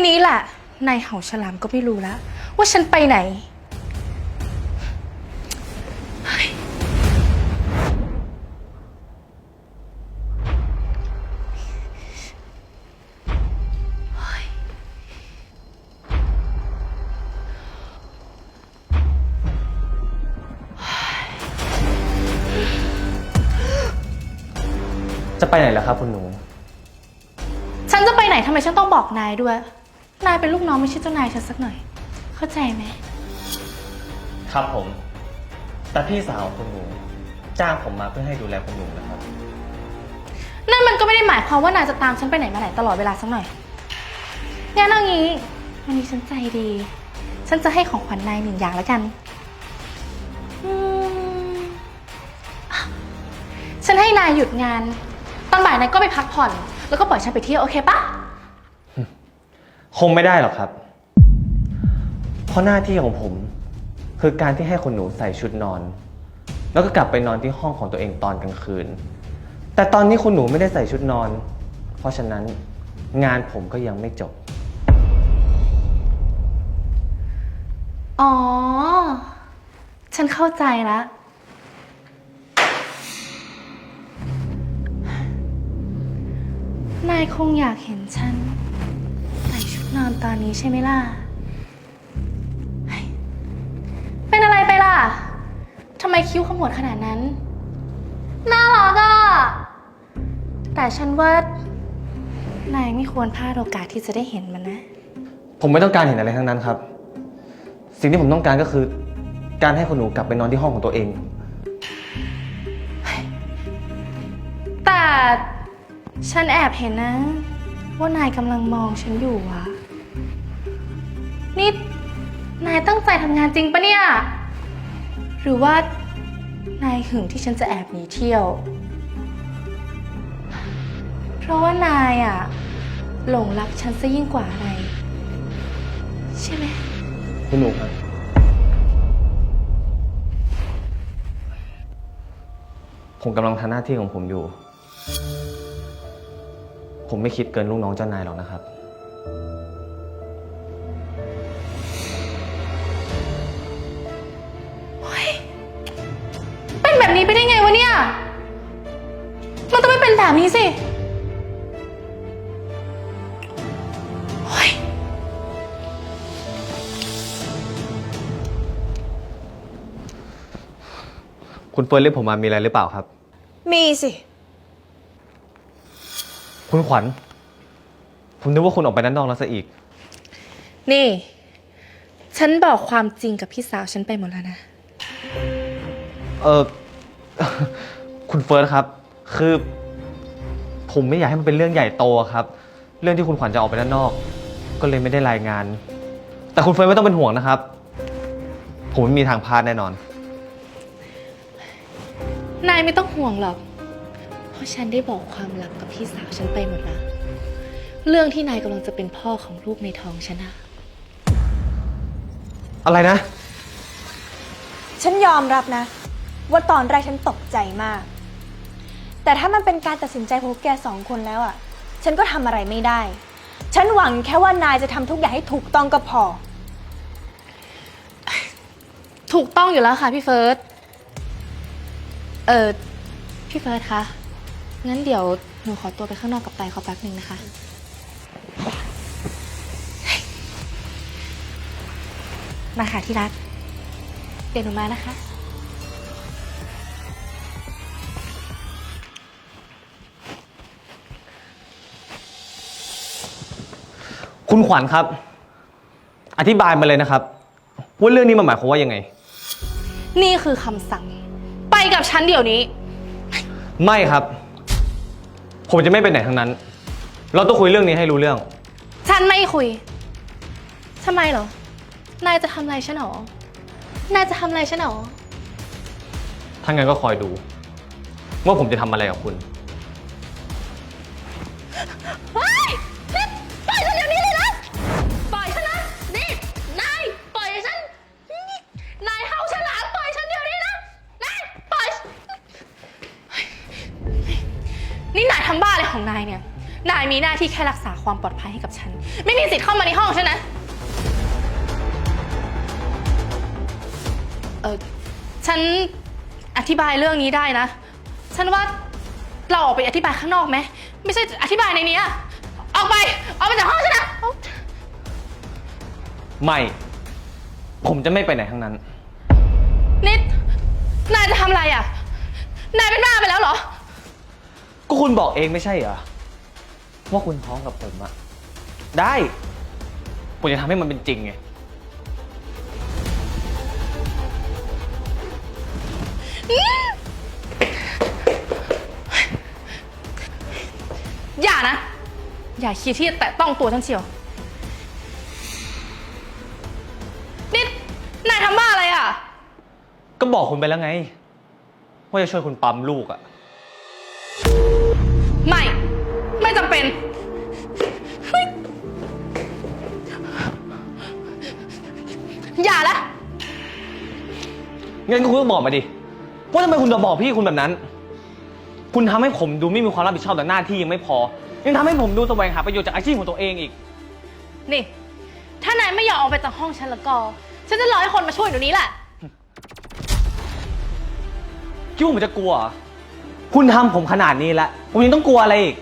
ทีนี้แหละนายเห่าฉลามก็ไม่รู้แล้ว ว่าฉันไปไหน จะไปไหนล่ะครับคุณหนู ฉันจะไปไหนทำไมฉันต้องบอกนายด้วย นายเป็นลูกน้องไม่ใช่เจ้านายฉันสักหน่อย เข้าใจไหม ครับผม แต่พี่สาวคุณหนูจ้างผมมาเพื่อให้ดูแลคุณหนูนะครับ นั่นมันก็ไม่ได้หมายความว่านายจะตามฉันไปไหนมาไหนตลอดเวลาสักหน่อยงั้นเอางี้ วันนี้ฉันใจดี ฉันจะให้ของขวัญนายหนึ่งอย่างแล้วกันอืมอะฉันให้นายหยุดงาน ตอนบ่ายนายก็ไปพักผ่อน แล้วก็ปล่อยฉันไปเที่ยวโอเคปะ คงไม่ได้หรอกครับ เพราะหน้าที่ของผม คือการที่ให้คุณหนูใส่ชุดนอน แล้วก็กลับไปนอนที่ห้องของตัวเองตอนกลางคืน แต่ตอนนี้คุณหนูไม่ได้ใส่ชุดนอน เพราะฉะนั้นงานผมก็ยังไม่จบ อ๋อ ฉันเข้าใจแล้ว นายคงอยากเห็นฉัน นอนตอนนี้ใช่ไหมล่ะเฮ้ยเป็นอะไรไปล่ะ ทำไมคิ้วขมวดขนาดนั้น น่ารักอะแต่ฉันว่านายไม่ควรพลาดโอกาสที่จะได้เห็นมันนะ ผมไม่ต้องการเห็นอะไรทั้งนั้นครับ สิ่งที่ผมต้องการก็คือ การให้คุณหนูกลับไปนอนที่ห้องของตัวเอง แต่ฉันแอบเห็นนะ ว่านายกำลังมองฉันอยู่วะ นี่นายตั้งใจทำงานจริงปะเนี่ย หรือว่านายหึงที่ฉันจะแอบหนีเที่ยว เพราะว่านายอะหลงรักฉันซะยิ่งกว่าอะไร ใช่ไหมคุณหนูครับผมกำลังทำหน้าที่ของผมอยู่ ผมไม่คิดเกินลูกน้องเจ้านายหรอกนะครับ เป็นแบบนี้ไปได้ไงวะเนี่ย มันต้องไม่เป็นแบบนี้สิเฮ้ยคุณเฟิร์นเรียกผมมามีอะไรหรือเปล่าครับ มีสิ คุณขวัญ ผมนึกว่าคุณออกไปด้านนอกแล้วซะอีก นี่ ฉันบอกความจริงกับพี่สาวฉันไปหมดแล้วนะ เออ คุณเฟิร์สครับ คือ ผมไม่อยากให้มันเป็นเรื่องใหญ่โตครับ เรื่องที่คุณขวัญจะออกไปด้านนอก ก็เลยไม่ได้รายงาน แต่คุณเฟิร์สไม่ต้องเป็นห่วงนะครับ ผมไม่มีทางพลาดแน่นอน นายไม่ต้องห่วงหรอกเพ ราะฉันได้บอกความลับกับพี่สาวฉันไปหมดแล้วเรื่องที่นายกำลังจะเป็นพ่อของลูกในท้องฉันอะอะไรนะ ฉันยอมรับนะ ว่าตอนแรกฉันตกใจมาก แต่ถ้ามันเป็นการตัดสินใจของพวกแกสองคนแล้วอะ ฉันก็ทำอะไรไม่ได้ ฉันหวังแค่ว่านายจะทำทุกอย่างให้ถูกต้องก็พอ ถูกต้องอยู่แล้วค่ะพี่เฟิร์ส เออพี่เฟิร์สคะ งั้นเดี๋ยวหนูขอตัวไปข้างนอกกับไตเขาแป๊บหนึ่งนะคะ มาค่ะที่รัก เดี๋ยวหนูมานะคะ คุณขวัญครับ อธิบายมาเลยนะครับ ว่าเรื่องนี้มันหมายความว่ายังไง นี่คือคำสั่ง ไปกับฉันเดี๋ยวนี้ ไม่ครับ ผมจะไม่ไปไหนทั้งนั้น เราต้องคุยเรื่องนี้ให้รู้เรื่อง ฉันไม่คุย ทำไมเหรอ นายจะทำอะไรฉันหรอ นายจะทำอะไรฉันหรอ ถ้างั้นก็คอยดู ว่าผมจะทำอะไรกับคุณ เฮ้ย หน้าที่แค่รักษาความปลอดภัยให้กับฉัน ไม่มีสิทธิ์เข้ามาในห้องฉันนะ เออฉันอธิบายเรื่องนี้ได้นะ ฉันว่าเราออกไปอธิบายข้างนอกไหม ไม่ใช่อธิบายในนี้อะออกไป ออกไปจากห้องฉันนะเอาไม่ ผมจะไม่ไปไหนทั้งนั้น นิด นายจะทำอะไรอะ นายเป็นบ้าไปแล้วเหรอ ก็คุณบอกเองไม่ใช่เหรอ ว่าคุณท้องกับผมอะได้ ผมจะทำให้มันเป็นจริงไง อย่านะ อย่าคิดที่จะแตะต้องตัวฉันเชียวนิดนายทำบ้าอะไรอะ ก็บอกคุณไปแล้วไง ว่าจะช่วยคุณปั๊มลูกอะ ไม่ ไม่จำเป็นเฮ้ยอย่าละ งั้นคุณก็บอกมาดิว่าทำไมคุณจะบอกพี่คุณแบบนั้น คุณทำให้ผมดูไม่มีความรับผิดชอบต่อหน้าที่ยังไม่พอ ยังทำให้ผมดูแสวงหาประโยชน์จากอาชีพของตัวเองอีก นี่ ถ้านายไม่อยากออกไปจากห้องฉันแล้วก็ ฉันจะรอให้คนมาช่วยเดี๋ยวนี้แหละ คิดว่าผมจะกลัวเหรอคุณทำผมขนาดนี้แล้วผมยังต้องกลัวอะไรอีก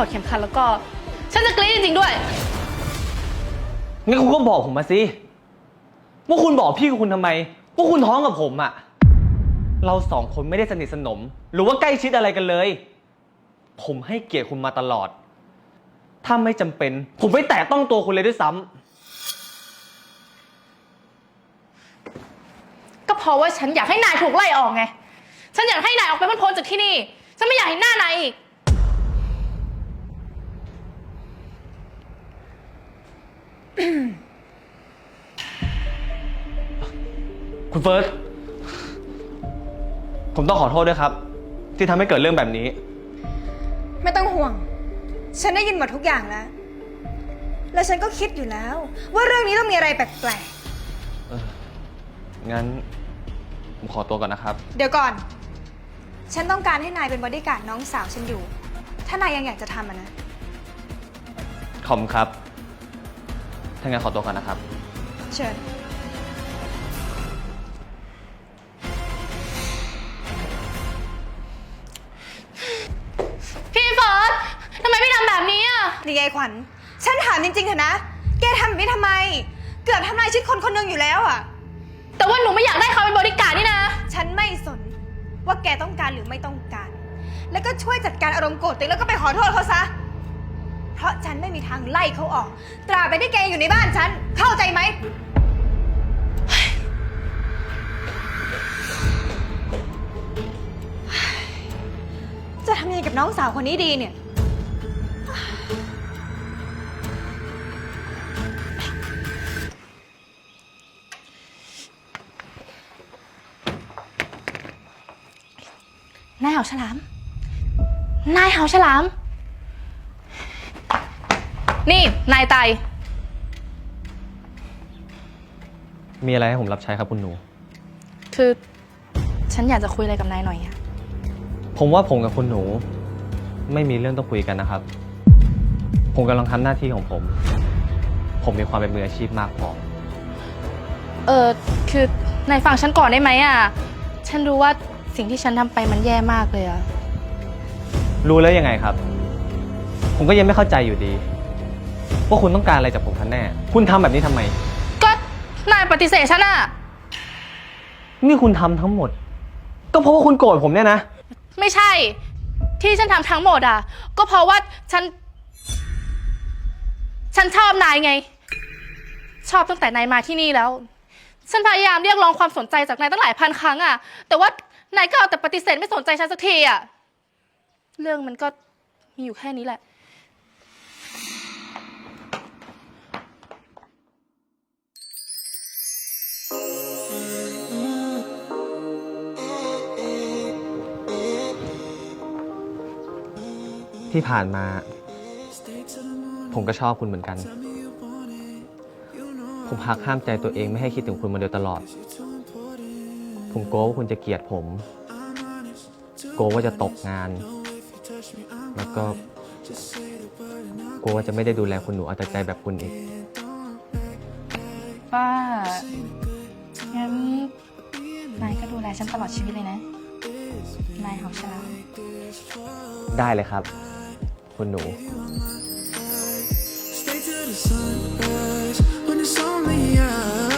อดเข็มขัดแล้วก็ ฉันจะกรี๊ดจริงๆด้วย งั้นคุณก็บอกผมมาสิว่าคุณบอกพี่คุณทำไมว่าคุณท้องกับผมอะเราสองคนไม่ได้สนิทสนม หรือว่าใกล้ชิดอะไรกันเลย ผมให้เกียรติคุณมาตลอด ถ้าไม่จำเป็น ผมไม่แตะต้องตัวคุณเลยด้วยซ้ำก็เพราะว่าฉันอยากให้นายถูกไล่ออกไง ฉันอยากให้นายออกไปพ้นๆจากที่นี่ ฉันไม่อยากเห็นหน้านายอีก คุณเฟิร์ส ผมต้องขอโทษด้วยครับ ที่ทำให้เกิดเรื่องแบบนี้ ไม่ต้องห่วง ฉันได้ยินหมดทุกอย่างแล้ว แล้วฉันก็คิดอยู่แล้ว ว่าเรื่องนี้ต้องมีอะไรแปลกงั้น ผมขอตัวก่อนนะครับ ๆ เดี๋ยวก่อน ฉันต้องการให้นายเป็นบอดี้การ์ดน้องสาวฉันอยู่ ถ้านายยังอยากจะทำอะนะ ขอบคุณครับ ถ้างั้นขอตัวก่อนนะครับ เชิญ พี่เฟิร์สทำไมพี่ทำแบบนี้อะ นี่ไงขวัญ ฉันถามจริงๆเถอะนะ แกทำแบบนี้ทำไม เกือบทำลายชีวิตคนคนหนึ่งอยู่แล้วอะแต่ว่าหนูไม่อยากได้เขาเป็นบริการดนี่นะ ฉันไม่สนว่าแกต้องการหรือไม่ต้องการ แล้วก็ช่วยจัดการอารมณ์โกรธตัวเองแล้วก็ไปขอโทษเขาซะเพราะ ฉันไม่มีทางไล่เขาออก ตราบใดที่แกอยู่ในบ้านฉัน เข้าใจไหม จะทำยังไงกับน้องสาวคนนี้ดีเนี่ย นายเหาฉลาม นายเหาฉลาม นี่ นายไต มีอะไรให้ผมรับใช้ครับคุณหนู คือ ฉันอยากจะคุยอะไรกับนายหน่อยอะผมว่าผมกับคุณหนู ไม่มีเรื่องต้องคุยกันนะครับ ผมกำลังทำหน้าที่ของผม ผมมีความเป็นมืออาชีพมากพอ เออคือนายฟังฉันก่อนได้ไหมอะฉันรู้ว่าสิ่งที่ฉันทำไปมันแย่มากเลยอะรู้แล้วยังไงครับ ผมก็ยังไม่เข้าใจอยู่ดี ว่าคุณต้องการอะไรจากผมกันแน่ คุณทำแบบนี้ทำไม ก็นายปฏิเสธฉันอะนี่คุณทำทั้งหมด ก็เพราะว่าคุณโกรธผมเนี่ยนะ ไม่ใช่ ที่ฉันทำทั้งหมดอะก็เพราะว่าฉัน ฉันชอบนายไง ชอบตั้งแต่นายมาที่นี่แล้ว ฉันพยายามเรียกร้องความสนใจจากนายตั้งหลายพันครั้งอะแต่ว่านายก็เอาแต่ปฏิเสธไม่สนใจฉันสักทีอะเรื่องมันก็มีอยู่แค่นี้แหละ ที่ผ่านมา ผมก็ชอบคุณเหมือนกันผผมหักห้ามใจตัวเองไม่ให้คิดถึงคุณมาโดยตลอด ผมกลัวว่าคุณจะเกลียดผมกลัวว่าจะตกงาน แล้วก็กลัวว่าจะไม่ได้ดูแลคุณหนูเอาแต่ใจแบบคุณอีก ป้า งั้นนายก็ดูแลฉันตลอดชีวิตเลยนะ นายของฉันแล้ว ได้เลยครับ คุณหนู Stay till the sunrise when it's only us.